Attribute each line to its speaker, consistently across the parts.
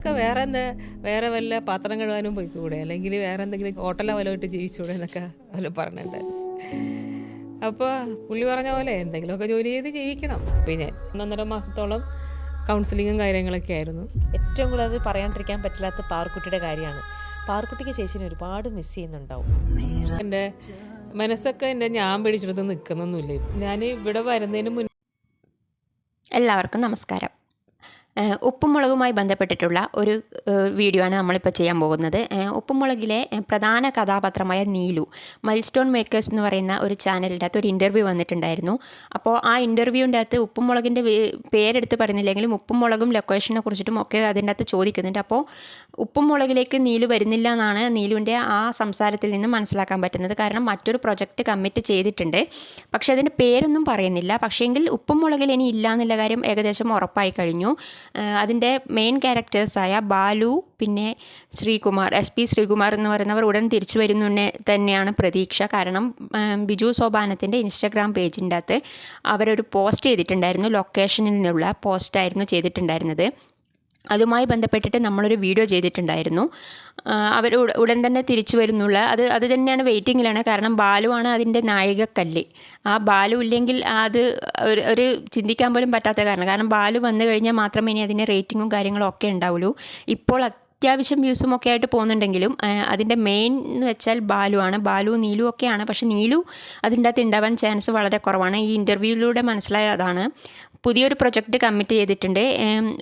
Speaker 1: ഒക്കെ വേറെ എന്താ വേറെ വല്ല പാത്രം കഴുകാനും കൂടെ അല്ലെങ്കിൽ വേറെ എന്തെങ്കിലും ഹോട്ടലോ വല്ല ഇട്ട് ജീവിച്ചൂടെ എന്നൊക്കെ അവർ പറഞ്ഞിട്ടുണ്ടായിരുന്നു അപ്പോൾ പുള്ളി പറഞ്ഞ പോലെ എന്തെങ്കിലുമൊക്കെ ജോലി ചെയ്ത് ജീവിക്കണം. പിന്നെ ഒന്നൊന്നര മാസത്തോളം കൗൺസിലിങ്ങും കാര്യങ്ങളൊക്കെ ആയിരുന്നു.
Speaker 2: ഏറ്റവും കൂടുതൽ പറയാണ്ടിരിക്കാൻ പറ്റില്ലാത്ത പാർക്കുട്ടിയുടെ കാര്യമാണ്. പാർക്കുട്ടിക്ക് ചേച്ചിനെ ഒരുപാട് മിസ് ചെയ്യുന്നുണ്ടാവും.
Speaker 1: എന്റെ മനസ്സൊക്കെ എന്റെ ഞാൻ പിടിച്ചെടുത്ത് നിൽക്കുന്നൊന്നുമില്ല. ഞാൻ ഇവിടെ വരുന്നതിന് മുന്നേ
Speaker 3: എല്ലാവർക്കും നമസ്കാരം. ഏഹ് ഉപ്പും മുളകുമായി ബന്ധപ്പെട്ടിട്ടുള്ള ഒരു വീഡിയോ ആണ് നമ്മളിപ്പോൾ ചെയ്യാൻ പോകുന്നത്. ഉപ്പുമുളകിലെ ഉപ്പും മുളകിലെ പ്രധാന കഥാപാത്രമായ നീലു മൈൽസ്റ്റോൺ മേക്കേഴ്സ് എന്ന് പറയുന്ന ഒരു ചാനലിന്റെ അകത്ത് ഒരു ഇന്റർവ്യൂ വന്നിട്ടുണ്ടായിരുന്നു. അപ്പോൾ ആ ഇന്റർവ്യൂവിന്റെ അകത്ത് ഉപ്പും മുളകിന്റെ പേരെടുത്ത് പറയുന്നില്ലെങ്കിലും ഉപ്പും മുളകും ലൊക്കേഷനെ കുറിച്ചിട്ടും ഒക്കെ അതിന്റെ അകത്ത് ചോദിക്കുന്നുണ്ട്. അപ്പോൾ ഉപ്പും മുളകിലേക്ക് നീലു വരുന്നില്ല എന്നാണ് നീലുവിന്റെ ആ സംസാരത്തിൽ നിന്ന് മനസ്സിലാക്കാൻ പറ്റുന്നത്. കാരണം മറ്റൊരു പ്രൊജക്റ്റ് കമ്മിറ്റ് ചെയ്തിട്ടുണ്ട്. പക്ഷേ അതിന്റെ പേരൊന്നും പറയുന്നില്ല. പക്ഷേങ്കിൽ ഉപ്പും മുളകിൽ ഇനി ഇല്ല എന്നുള്ള കാര്യം ഏകദേശം ഉറപ്പായി കഴിഞ്ഞു. അതിന്റെ മെയിൻ ക്യാരക്ടേഴ്സായ ബാലു പിന്നെ ശ്രീകുമാർ എസ് പി ശ്രീകുമാർ എന്ന് പറയുന്നവർ ഉടൻ തിരിച്ചു വരുന്നു തന്നെയാണ് പ്രതീക്ഷ. കാരണം ബിജു സോപാനത്തിന്റെ ഇൻസ്റ്റഗ്രാം പേജിന്റെ അകത്ത് അവരൊരു പോസ്റ്റ് ചെയ്തിട്ടുണ്ടായിരുന്നു. ലൊക്കേഷനിൽ നിന്നുള്ള പോസ്റ്റായിരുന്നു ചെയ്തിട്ടുണ്ടായിരുന്നത്. അതുമായി ബന്ധപ്പെട്ടിട്ട് നമ്മളൊരു വീഡിയോ ചെയ്തിട്ടുണ്ടായിരുന്നു. അവർ ഉടൻ തന്നെ തിരിച്ചു വരുന്നുള്ള അത് അത് തന്നെയാണ് വെയിറ്റിങ്ങിലാണ്. കാരണം ബാലുവാണ് അതിന്റെ നാഴികക്കല്ല്. ആ ബാലു ഇല്ലെങ്കിൽ അത് ഒരു ഒരു ചിന്തിക്കാൻ പോലും പറ്റാത്ത കാരണം. കാരണം ബാലു വന്നു കഴിഞ്ഞാൽ മാത്രമേ ഇനി അതിന്റെ റേറ്റിങ്ങും കാര്യങ്ങളും ഒക്കെ ഉണ്ടാവുള്ളൂ. ഇപ്പോൾ അത്യാവശ്യം വ്യൂസും ഒക്കെ ആയിട്ട് പോകുന്നുണ്ടെങ്കിലും അതിന്റെ മെയിൻ എന്ന് വെച്ചാൽ ബാലുവാണ് ബാലു നീലു ഒക്കെയാണ് പക്ഷേ നീലു അതിന്റെ അകത്ത് ഉണ്ടാവാൻ ചാൻസ് വളരെ കുറവാണ്. ഈ ഇന്റർവ്യൂവിലൂടെ മനസ്സിലായ അതാണ് പുതിയൊരു പ്രൊജക്റ്റ് കമ്മിറ്റ് ചെയ്തിട്ടുണ്ട്.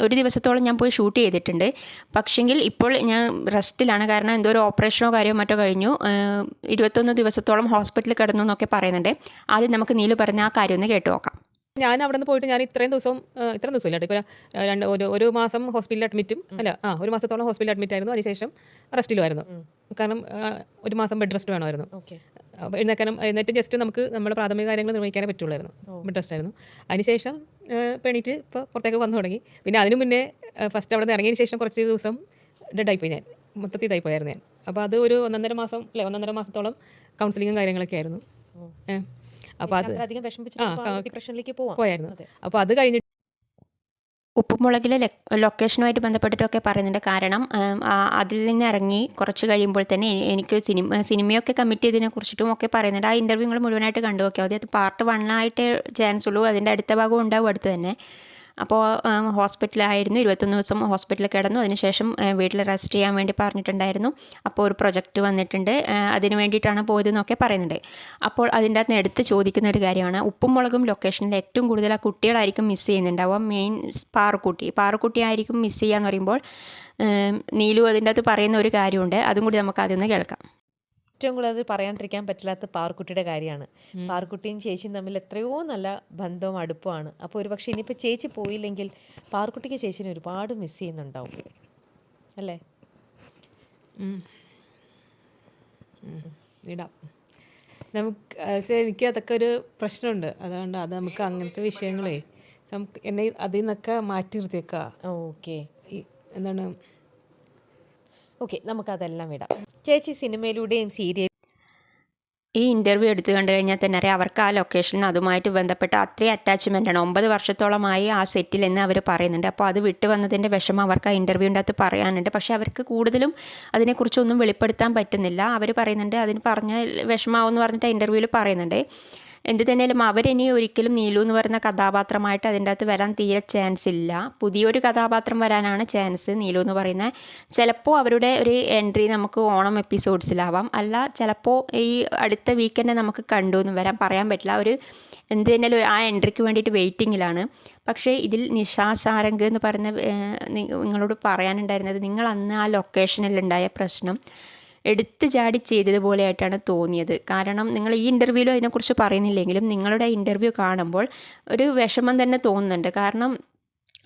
Speaker 3: ഒരു ദിവസത്തോളം ഞാൻ പോയി ഷൂട്ട് ചെയ്തിട്ടുണ്ട്. പക്ഷെങ്കിൽ ഇപ്പോൾ ഞാൻ റെസ്റ്റിലാണ്. കാരണം എന്തോ ഒരു ഓപ്പറേഷനോ കാര്യമോ മറ്റോ കഴിഞ്ഞു. ഇരുപത്തൊന്ന് ദിവസത്തോളം ഹോസ്പിറ്റലിൽ കിടന്നു എന്നൊക്കെ പറയുന്നുണ്ട്. ആദ്യം നമുക്ക് നീലു പറഞ്ഞ ആ കാര്യം ഒന്ന് കേട്ടു നോക്കാം.
Speaker 1: ഞാൻ അവിടെ നിന്ന് പോയിട്ട് ഞാൻ ഇത്രയും ദിവസം ഇത്രയും ദിവസം ഇല്ല ഇപ്പോൾ രണ്ട് ഒരു ഒരു മാസം ഹോസ്പിറ്റലിൽ അഡ്മിറ്റും അല്ല ആ ഒരു മാസത്തോളം ഹോസ്പിറ്റലിൽ അഡ്മിറ്റ് ആയിരുന്നു അതിനുശേഷം റെസ്റ്റിലുമായിരുന്നു. കാരണം ഒരു മാസം ബെഡ് റെസ്റ്റ് വേണമായിരുന്നു. എഴുന്നേക്കാനും എഴുന്നേറ്റ് ജസ്റ്റ് നമുക്ക് നമ്മുടെ പ്രാഥമിക കാര്യങ്ങൾ നിർവഹിക്കാനേ പറ്റുള്ളായിരുന്നു. ബെഡ് റെസ്റ്റ് ആയിരുന്നു. അതിനുശേഷം പെണീറ്റ് ഇപ്പോൾ പുറത്തേക്ക് വന്നു തുടങ്ങി. പിന്നെ അതിനു മുന്നേ ഫസ്റ്റ് അവിടെ നിന്ന് ഇറങ്ങിയതിന് ശേഷം കുറച്ച് ദിവസം ഡെഡായിപ്പോയി ഞാൻ. മൊത്തത്തിൽ ഇതായിപ്പോയായിരുന്നു ഞാൻ. അപ്പോൾ അത് ഒരു ഒന്നൊന്നര മാസം അല്ലെ ഒന്നൊന്നര മാസത്തോളം കൗൺസിലിങ്ങും കാര്യങ്ങളൊക്കെ ആയിരുന്നു. അപ്പോൾ അത്
Speaker 2: അധികം വിഷമിച്ചു
Speaker 1: പോയായിരുന്നു.
Speaker 2: അതെ.
Speaker 1: അപ്പോൾ അത് കഴിഞ്ഞിട്ട്
Speaker 3: ഉപ്പുമുളകിലെ ലൊക്കേഷനുമായിട്ട് ബന്ധപ്പെട്ടിട്ടൊക്കെ പറയുന്നുണ്ട്. കാരണം അതിൽ നിന്ന് ഇറങ്ങി കുറച്ച് കഴിയുമ്പോൾ തന്നെ എനിക്ക് സിനിമ സിനിമയൊക്കെ കമ്മിറ്റ് ചെയ്തതിനെ കുറിച്ചിട്ടും ഒക്കെ പറയുന്നുണ്ട്. ആ ഇന്റർവ്യൂ നിങ്ങൾ മുഴുവനായിട്ട് കണ്ടു നോക്കിയാൽ മതി. അത് പാർട്ട് വണ്ണായിട്ട് ചാൻസ് ഉള്ളൂ. അതിന്റെ അടുത്ത ഭാഗവും ഉണ്ടാവും അടുത്ത് തന്നെ. അപ്പോൾ ഹോസ്പിറ്റലായിരുന്നു. ഇരുപത്തൊന്ന് ദിവസം ഹോസ്പിറ്റലിൽ കിടന്നു. അതിനുശേഷം വീട്ടിൽ റെസ്റ്റ് ചെയ്യാൻ വേണ്ടി പറഞ്ഞിട്ടുണ്ടായിരുന്നു. അപ്പോൾ ഒരു പ്രൊജക്റ്റ് വന്നിട്ടുണ്ട്. അതിന് വേണ്ടിയിട്ടാണ് പോയതെന്നൊക്കെ പറയുന്നുണ്ട്. അപ്പോൾ അതിന്റെ അകത്ത് എടുത്ത് ചോദിക്കുന്ന ഒരു കാര്യമാണ്. ഉപ്പും മുളകും ലൊക്കേഷനിൽ ഏറ്റവും കൂടുതൽ ആ കുട്ടികളായിരിക്കും മിസ് ചെയ്യുന്നുണ്ടാവുക. മെയിൻ പാറക്കുട്ടി. പാറക്കുട്ടി ആയിരിക്കും മിസ് ചെയ്യുക എന്ന് പറയുമ്പോൾ നീലു അതിന്റെ അകത്ത് പറയുന്ന ഒരു കാര്യമുണ്ട്. അതും കൂടി നമുക്ക് ആദ്യം ഒന്ന് കേൾക്കാം.
Speaker 2: ഏറ്റവും കൂടുതൽ പറയാണ്ടിരിക്കാൻ പറ്റില്ലാത്ത പാർക്കുട്ടിയുടെ കാര്യമാണ്. പാർക്കുട്ടിയും ചേച്ചിയും തമ്മിൽ എത്രയോ നല്ല ബന്ധവും അടുപ്പമാണ്. അപ്പോൾ ഒരു പക്ഷേ ഇനിയിപ്പോൾ ചേച്ചി പോയില്ലെങ്കിൽ പാർക്കുട്ടിക്ക് ചേച്ചിനെ ഒരുപാട് മിസ് ചെയ്യുന്നുണ്ടാവും. അല്ലേ.
Speaker 1: ഇടാം നമുക്ക് എനിക്ക് അതൊക്കെ ഒരു പ്രശ്നമുണ്ട്. അതുകൊണ്ട് അത് നമുക്ക് അങ്ങനത്തെ വിഷയങ്ങളേ നമുക്ക് എന്നെ അതിൽ നിന്നൊക്കെ മാറ്റി നിർത്തിയേക്കാം.
Speaker 2: ഓക്കെ.
Speaker 1: എന്താണ്?
Speaker 2: ഓക്കെ നമുക്കതെല്ലാം വിടാം. ചേച്ചി സിനിമയിലൂടെയും സീരിയൽ
Speaker 3: ഈ ഇന്റർവ്യൂ എടുത്തു കണ്ടു കഴിഞ്ഞാൽ തന്നെ അറിയാം. അവർക്ക് ആ ലൊക്കേഷൻ അതുമായിട്ട് ബന്ധപ്പെട്ട അത്രയും അറ്റാച്ച്മെന്റ് ആണ്. ഒമ്പത് വർഷത്തോളമായി ആ സെറ്റിൽ എന്ന് അവർ പറയുന്നുണ്ട്. അപ്പോൾ അത് വിട്ടു വന്നതിന്റെ വിഷമം അവർക്ക് ആ ഇന്റർവ്യൂവിന്റെ അകത്ത് പറയാനുണ്ട്. പക്ഷേ അവർക്ക് കൂടുതലും അതിനെക്കുറിച്ചൊന്നും വെളിപ്പെടുത്താൻ പറ്റുന്നില്ല. അവർ പറയുന്നുണ്ട് അതിന് പറഞ്ഞ വിഷമാവെന്ന് പറഞ്ഞിട്ട് ആ ഇന്റർവ്യൂവിൽ പറയുന്നുണ്ട്. എന്ത് തന്നെയാലും അവരിനി ഒരിക്കലും നീലു എന്ന് പറയുന്ന കഥാപാത്രമായിട്ട് അതിന്റെ അകത്ത് വരാൻ തീരെ ചാൻസ് ഇല്ല. പുതിയൊരു കഥാപാത്രം വരാനാണ് ചാൻസ് നീലു എന്ന് പറയുന്നത് ചിലപ്പോൾ അവരുടെ ഒരു എൻട്രി നമുക്ക് ഓണം എപ്പിസോഡ്സിലാവാം അല്ല ചിലപ്പോൾ ഈ അടുത്ത വീക്കെൻഡ് നമുക്ക് കണ്ടു എന്ന് വരാൻ പറയാൻ പറ്റില്ല. ഒരു എന്ത് തന്നെയാലും ആ എൻട്രിക്ക് വേണ്ടിയിട്ട് വെയിറ്റിങ്ങിലാണ് പക്ഷേ ഇതിൽ നിഷാ സാരംഗ് എന്ന് പറയുന്ന നിങ്ങളോട് പറയാനുണ്ടായിരുന്നത് നിങ്ങൾ അന്ന് ആ ലൊക്കേഷനിലുണ്ടായ പ്രശ്നം. എടുത്തു ചാടി ചെയ്തതുപോലെയായിട്ടാണ് തോന്നിയത്. കാരണം നിങ്ങൾ ഈ ഇന്റർവ്യൂവിലും അതിനെക്കുറിച്ച് പറയുന്നില്ലെങ്കിലും നിങ്ങളുടെ ഇന്റർവ്യൂ കാണുമ്പോൾ ഒരു വിഷമം തന്നെ തോന്നുന്നുണ്ട്. കാരണം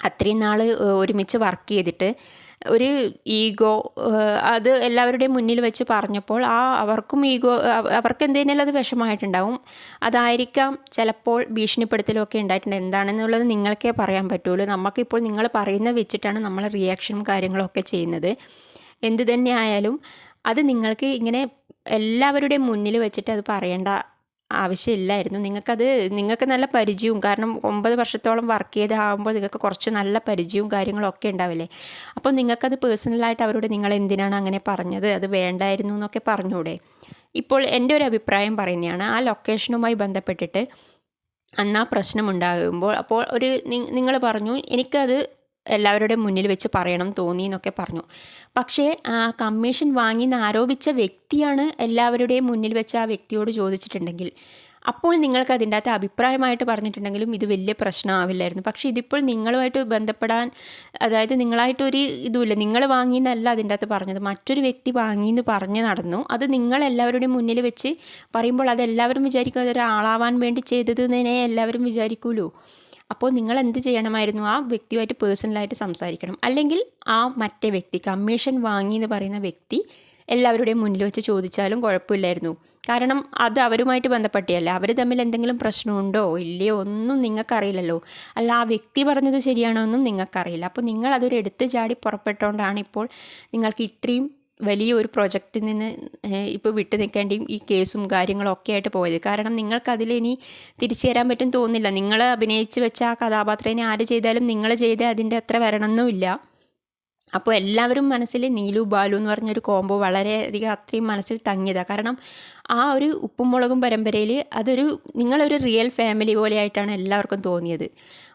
Speaker 3: അത്രയും നാൾ ഒരുമിച്ച് വർക്ക് ചെയ്തിട്ട് ഒരു ഈഗോ അത് എല്ലാവരുടെയും മുന്നിൽ വെച്ച് പറഞ്ഞപ്പോൾ ആ അവർക്കും ഈഗോ അവർക്ക് എന്തെങ്കിലും അത് വിഷമമായിട്ടുണ്ടാവും. അതായിരിക്കാം ചിലപ്പോൾ ഭീഷണിപ്പെടുത്തലൊക്കെ ഉണ്ടായിട്ടുണ്ട്. എന്താണെന്നുള്ളത് നിങ്ങൾക്കേ പറയാൻ പറ്റുള്ളൂ. നമുക്കിപ്പോൾ നിങ്ങൾ പറയുന്നത് വെച്ചിട്ടാണ് നമ്മൾ റിയാക്ഷനും കാര്യങ്ങളൊക്കെ ചെയ്യുന്നത്. എന്ത് തന്നെ ആയാലും അത് നിങ്ങൾക്ക് ഇങ്ങനെ എല്ലാവരുടെയും മുന്നിൽ വെച്ചിട്ട് അത് പറയേണ്ട ആവശ്യമില്ലായിരുന്നു. നിങ്ങൾക്കത് നിങ്ങൾക്ക് നല്ല പരിചയവും കാരണം ഒമ്പത് വർഷത്തോളം വർക്ക് ചെയ്താകുമ്പോൾ നിങ്ങൾക്ക് കുറച്ച് നല്ല പരിചയവും കാര്യങ്ങളൊക്കെ ഉണ്ടാവില്ലേ? അപ്പോൾ നിങ്ങൾക്കത് പേഴ്സണലായിട്ട് അവരോട് നിങ്ങൾ എന്തിനാണ് അങ്ങനെ പറഞ്ഞത്? അത് വേണ്ടായിരുന്നു എന്നൊക്കെ പറഞ്ഞൂടെ? ഇപ്പോൾ എന്റെ ഒരു അഭിപ്രായം പറയുന്നതാണ് ആ ലൊക്കേഷനുമായി ബന്ധപ്പെട്ടിട്ട് അന്നാ ആ പ്രശ്നം അപ്പോൾ ഒരു നിങ്ങൾ പറഞ്ഞു എനിക്കത് എല്ലാവരുടെയും മുന്നിൽ വെച്ച് പറയണം തോന്നി എന്നൊക്കെ പറഞ്ഞു. പക്ഷേ ആ കമ്മീഷൻ വാങ്ങിയെന്ന് ആരോപിച്ച വ്യക്തിയാണ് എല്ലാവരുടെയും മുന്നിൽ വെച്ച് ആ വ്യക്തിയോട് ചോദിച്ചിട്ടുണ്ടെങ്കിൽ അപ്പോൾ നിങ്ങൾക്ക് അതിന്റെ അകത്ത് അഭിപ്രായമായിട്ട് പറഞ്ഞിട്ടുണ്ടെങ്കിലും ഇത് വലിയ പ്രശ്നമാവില്ലായിരുന്നു. പക്ഷേ ഇതിപ്പോൾ നിങ്ങളുമായിട്ട് ബന്ധപ്പെടാൻ അതായത് നിങ്ങളായിട്ടൊരു ഇതുമില്ല. നിങ്ങൾ വാങ്ങിയെന്നല്ല അതിന്റെ അകത്ത് പറഞ്ഞത്. മറ്റൊരു വ്യക്തി വാങ്ങിയെന്ന് പറഞ്ഞ് നടന്നു. അത് നിങ്ങൾ എല്ലാവരുടെയും മുന്നിൽ വെച്ച് പറയുമ്പോൾ അത് എല്ലാവരും വിചാരിക്കും അതൊരാളാവാൻ വേണ്ടി ചെയ്തത് എല്ലാവരും വിചാരിക്കുമല്ലോ അപ്പോൾ നിങ്ങൾ എന്ത് ചെയ്യണമായിരുന്നു? ആ വ്യക്തിയുമായിട്ട് പേഴ്സണലായിട്ട് സംസാരിക്കണം. അല്ലെങ്കിൽ ആ മറ്റേ വ്യക്തി കമ്മീഷൻ വാങ്ങി എന്ന് പറയുന്ന വ്യക്തി എല്ലാവരുടെയും മുന്നിൽ വെച്ച് ചോദിച്ചാലും കുഴപ്പമില്ലായിരുന്നു. കാരണം അത് അവരുമായിട്ട് ബന്ധപ്പെട്ടയല്ല അവർ തമ്മിൽ എന്തെങ്കിലും പ്രശ്നമുണ്ടോ? ഇല്ലയോ? ഒന്നും നിങ്ങൾക്കറിയില്ലല്ലോ. അല്ല ആ വ്യക്തി പറഞ്ഞത് ശരിയാണോ? എന്നും നിങ്ങൾക്കറിയില്ല. അപ്പോൾ നിങ്ങൾ അതൊരു എടുത്ത് ചാടി പുറപ്പെട്ടുകൊണ്ടാണ് ഇപ്പോൾ നിങ്ങൾക്ക് ഇത്രയും വലിയ ഒരു പ്രൊജക്റ്റിൽ നിന്ന് ഇപ്പോൾ വിട്ടു നിൽക്കേണ്ടിയും ഈ കേസും കാര്യങ്ങളും ഒക്കെ ആയിട്ട് പോയത്. കാരണം നിങ്ങൾക്കതിൽ ഇനി തിരിച്ചു തരാൻ പറ്റും തോന്നില്ല നിങ്ങൾ അഭിനയിച്ച് വെച്ച ആ കഥാപാത്രത്തിനെ ആര് ചെയ്താലും നിങ്ങൾ ചെയ്ത് അതിന്റെ അത്ര വരണമെന്നുമില്ല. അപ്പോൾ എല്ലാവരും മനസ്സിൽ നീലു ബാലു എന്ന് പറഞ്ഞൊരു കോംബോ വളരെയധികം അത്രയും മനസ്സിൽ തങ്ങിയതാണ് കാരണം ആ ഒരു ഉപ്പും മുളകും പരമ്പരയിൽ അതൊരു നിങ്ങളൊരു റിയൽ ഫാമിലി പോലെയായിട്ടാണ് എല്ലാവർക്കും തോന്നിയത്.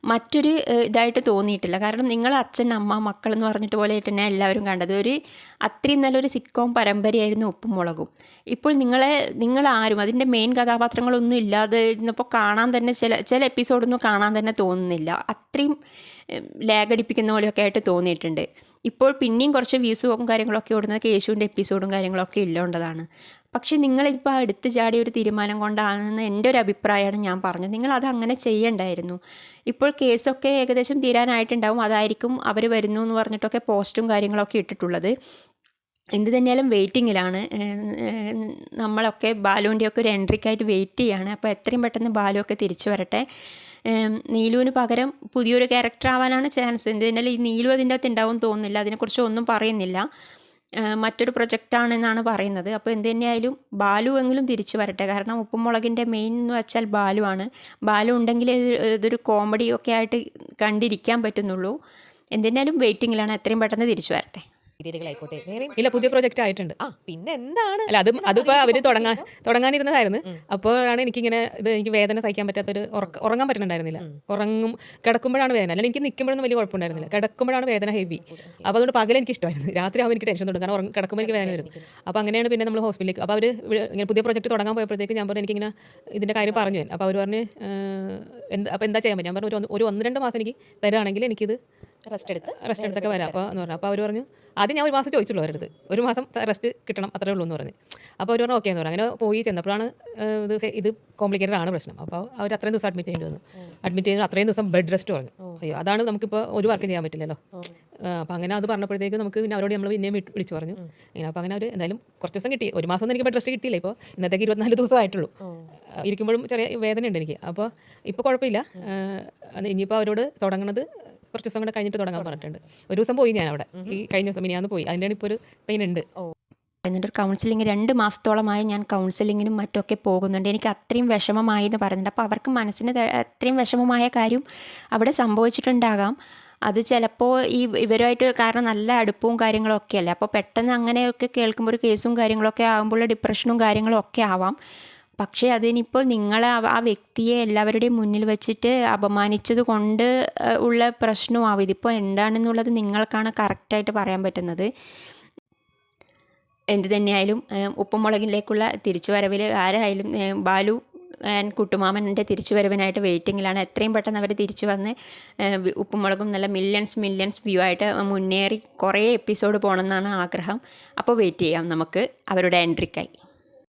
Speaker 3: മറ്റൊരു ഇതായിട്ട് തോന്നിയിട്ടില്ല. കാരണം നിങ്ങൾ അച്ഛൻ അമ്മ മക്കൾ എന്ന് പറഞ്ഞിട്ട് പോലെ തന്നെ എല്ലാവരും കണ്ടത്. ഒരു അത്രയും നല്ലൊരു സിറ്റ്കോം പരമ്പരയായിരുന്നു ഉപ്പും മുളകും. ഇപ്പോൾ നിങ്ങളെ നിങ്ങളാരും അതിന്റെ മെയിൻ കഥാപാത്രങ്ങളൊന്നും ഇല്ലാതെ ഇരുന്നപ്പോൾ കാണാൻ തന്നെ ചില ചില എപ്പിസോഡൊന്നും കാണാൻ തന്നെ തോന്നുന്നില്ല. അത്രയും ലാഗടിപ്പിക്കുന്ന പോലെയൊക്കെ ആയിട്ട് തോന്നിയിട്ടുണ്ട്. ഇപ്പോൾ പിന്നെയും കുറച്ച് വ്യൂസും കാര്യങ്ങളൊക്കെ ഓടുന്നത് കേശുവിന്റെ എപ്പിസോഡും കാര്യങ്ങളൊക്കെ ഇല്ലോണ്ടതാണ് പക്ഷേ നിങ്ങളിപ്പോൾ അടുത്ത് ചാടിയ ഒരു തീരുമാനം കൊണ്ടാണെന്ന് എന്റെ ഒരു അഭിപ്രായമാണ് ഞാൻ പറഞ്ഞത്. നിങ്ങൾ അത് അങ്ങനെ ചെയ്യണ്ടായിരുന്നു. ഇപ്പോൾ കേസൊക്കെ ഏകദേശം തീരാനായിട്ടുണ്ടാവും. അതായിരിക്കും അവർ വരുന്നു എന്ന് പറഞ്ഞിട്ടൊക്കെ പോസ്റ്റും കാര്യങ്ങളൊക്കെ ഇട്ടിട്ടുള്ളത്. എന്ത് തന്നെയാലും വെയിറ്റിങ്ങിലാണ്. നമ്മളൊക്കെ ബാലുവിന്റെയൊക്കെ ഒരു എൻട്രിക്കായിട്ട് വെയിറ്റ് ചെയ്യാണ്. അപ്പോൾ എത്രയും പെട്ടെന്ന് ബാലുവൊക്കെ തിരിച്ചു വരട്ടെ. നീലുവിന് പകരം പുതിയൊരു ക്യാരക്ടർ ആവാനാണ് ചാൻസ് എന്തിനാൽ ഈ നീലു അതിന്റെ അകത്ത് ഉണ്ടാവും തോന്നുന്നില്ല. അതിനെക്കുറിച്ച് ഒന്നും പറയുന്നില്ല. മറ്റൊരു പ്രൊജക്റ്റാണെന്നാണ് പറയുന്നത്. അപ്പോൾ എന്ത് തന്നെയായാലും ബാലു എങ്കിലും തിരിച്ചു വരട്ടെ. കാരണം ഉപ്പുമുളകിന്റെ മെയിൻ എന്ന് വെച്ചാൽ ബാലു ആണ്. ബാലു ഉണ്ടെങ്കിൽ ഇതൊരു കോമഡി ഒക്കെ ആയിട്ട് കണ്ടിരിക്കാൻ പറ്റുന്നുള്ളൂ. എന്തിനാലും വെയിറ്റിങ്ങിലാണ് എത്രയും പെട്ടെന്ന് തിരിച്ചു വരട്ടെ.
Speaker 2: സീരിയലുകളായിക്കോട്ടെ വേറെ
Speaker 1: ഇല്ല പുതിയ പ്രോജക്റ്റ് ആയിട്ടുണ്ട്
Speaker 2: ആ പിന്നെ എന്താണ്
Speaker 1: അല്ല അത് അതിപ്പോ അവർ തുടങ്ങാൻ തുടങ്ങാനിരുന്നതായിരുന്നു. അപ്പോഴാണ് എനിക്കിങ്ങനെ ഇത് എനിക്ക് വേദന സഹിക്കാൻ പറ്റാത്തൊരു ഉറക്കം ഉറങ്ങാൻ പറ്റുന്നുണ്ടായിരുന്നില്ല. ഉറങ്ങും കിടക്കുമ്പോഴാണ് വേദന. അല്ലെങ്കിൽ എനിക്ക് നിൽക്കുമ്പോഴൊന്നും വലിയ കുഴപ്പമുണ്ടായിരുന്നില്ല. കിടക്കുമ്പോഴാണ് വേദന ഹെവി അപ്പോൾ അതുകൊണ്ട് പകൽ എനിക്ക് ഇഷ്ടമായിരുന്നു രാത്രി ആവും എനിക്ക് ടെൻഷൻ തുടങ്ങും കാരണം ഉറങ്ങ കിടക്കുമ്പോൾ എനിക്ക് വേദന വരും. അപ്പോൾ അങ്ങനെയാണ് പിന്നെ നമ്മൾ ഹോസ്പിറ്റലിലേക്ക് അപ്പോൾ അവർ ഇങ്ങനെ പുതിയ പ്രോജക്റ്റ് തുടങ്ങാൻ പോയപ്പോഴത്തേക്ക് ഞാൻ പറഞ്ഞു എനിക്കിങ്ങനെ ഇതിന്റെ കാര്യം പറഞ്ഞു അപ്പോൾ അവർ പറഞ്ഞ് എന്താ അപ്പോൾ എന്താ ചെയ്യാൻ പറ്റും? ഞാൻ പറഞ്ഞു ഒരു ഒന്ന്- ഒരു ഒന്ന് രണ്ട് മാസം എനിക്ക് തരുകയാണെങ്കിൽ എനിക്കിത്
Speaker 2: റെസ്റ്റ് എടുത്ത്
Speaker 1: റെസ്റ്റ് എടുത്തൊക്കെ വരാം. അപ്പോൾ എന്ന് പറഞ്ഞു. അപ്പോൾ അവർ പറഞ്ഞു ആദ്യം ഞാൻ ഒരു മാസം ചോദിച്ചുള്ളൂ അവരുടെ അടുത്ത്. ഒരു മാസം റെസ്റ്റ് കിട്ടണം അത്രേ ഉള്ളൂ എന്ന് പറഞ്ഞു. അപ്പോൾ അവർ പറഞ്ഞു ഓക്കെ എന്ന് പറഞ്ഞു. അങ്ങനെ പോയി ചെന്നപ്പോഴാണ് ഇത് ഇത് കോംപ്ലിക്കേറ്റഡ് ആണ് പ്രശ്നം. അപ്പോൾ അവർ അത്രയും ദിവസം അഡ്മിറ്റ് ചെയ്യേണ്ടി വന്നു. അഡ്മിറ്റ് ചെയ്യുന്ന അത്രയും ദിവസം ബെഡ് റെസ്റ്റ് പറഞ്ഞു. അയ്യോ അതാണ് നമുക്കിപ്പോൾ ഒരു വർക്ക് ചെയ്യാൻ പറ്റില്ലല്ലോ. അപ്പോൾ അങ്ങനെ അത് പറഞ്ഞപ്പോഴത്തേക്ക് നമുക്ക് പിന്നെ അവരോട് നമ്മൾ പിന്നെയും വിളിച്ചു പറഞ്ഞു. അങ്ങനെ അപ്പോൾ അങ്ങനെ അവർ എന്തായാലും കുറച്ച് ദിവസം കിട്ടി. ഒരു മാസം ഒന്നും എനിക്ക് ബെഡ് റെസ്റ്റ് കിട്ടിയില്ല ഇപ്പോൾ ഇന്നത്തേക്ക് ഇരുപത്തിനാല് ദിവസമായിട്ടുള്ളൂ ഇരിക്കുമ്പോഴും ചെറിയ വേദനയുണ്ട് എനിക്ക്. അപ്പോൾ ഇപ്പോൾ കുഴപ്പമില്ല. ഇനിയിപ്പോൾ അവരോട് തുടങ്ങുന്നത് കുറച്ച് ദിവസം കൂടെ കഴിഞ്ഞിട്ട് തുടങ്ങാൻ പറഞ്ഞിട്ടുണ്ട്. ഒരു ദിവസം പോയി ഞാൻ അവിടെ ഈ കഴിഞ്ഞ ദിവസം മിനിയാന്ന് പോയി. അതിന്റെ ഇപ്പോൾ ഒരു പെയിൻ ഉണ്ട്.
Speaker 3: എന്നിട്ട് കൗൺസിലിംഗ് രണ്ട് മാസത്തോളമായി ഞാൻ കൗൺസിലിങ്ങിനും മറ്റൊക്കെ പോകുന്നുണ്ട്. എനിക്ക് അത്രയും വിഷമമായി എന്ന് പറയുന്നുണ്ട്. അപ്പോൾ അവർക്ക് മനസ്സിന് അത്രയും വിഷമമായ കാര്യം അവിടെ സംഭവിച്ചിട്ടുണ്ടാകാം. അത് ചിലപ്പോൾ ഈ ഇവരുമായിട്ട് കാരണം നല്ല അടുപ്പവും കാര്യങ്ങളൊക്കെ അല്ലേ? അപ്പോൾ പെട്ടെന്ന് അങ്ങനെയൊക്കെ കേൾക്കുമ്പോൾ ഒരു കേസും കാര്യങ്ങളൊക്കെ ആകുമ്പോൾ ഡിപ്രഷനും കാര്യങ്ങളും ഒക്കെ ആവാം. പക്ഷേ അതിനിപ്പോൾ നിങ്ങൾ ആ- വ്യക്തിയെ എല്ലാവരുടെയും മുന്നിൽ വെച്ചിട്ട് അപമാനിച്ചത് കൊണ്ട് ഉള്ള പ്രശ്നമാവും. ഇതിപ്പോൾ എന്താണെന്നുള്ളത് നിങ്ങൾക്കാണ് കറക്റ്റായിട്ട് പറയാൻ പറ്റുന്നത്. എന്ത് തന്നെയായാലും ഉപ്പുമുളകിലേക്കുള്ള തിരിച്ചുവരവിൽ ആരായാലും ബാലു ആൻഡ് കുട്ടുമാമന്റെ തിരിച്ചുവരവിനായിട്ട് വെയിറ്റിങ്ങിലാണ്. എത്രയും പെട്ടെന്ന് അവർ തിരിച്ചു വന്ന് ഉപ്പുമുളകും നല്ല മില്യൺസ് മില്യൺസ് വ്യൂ ആയിട്ട് മുന്നേറി കുറേ എപ്പിസോഡ് പോകണമെന്നാണ് ആഗ്രഹം. അപ്പോൾ വെയിറ്റ് ചെയ്യാം നമുക്ക് അവരുടെ എൻട്രിക്കായി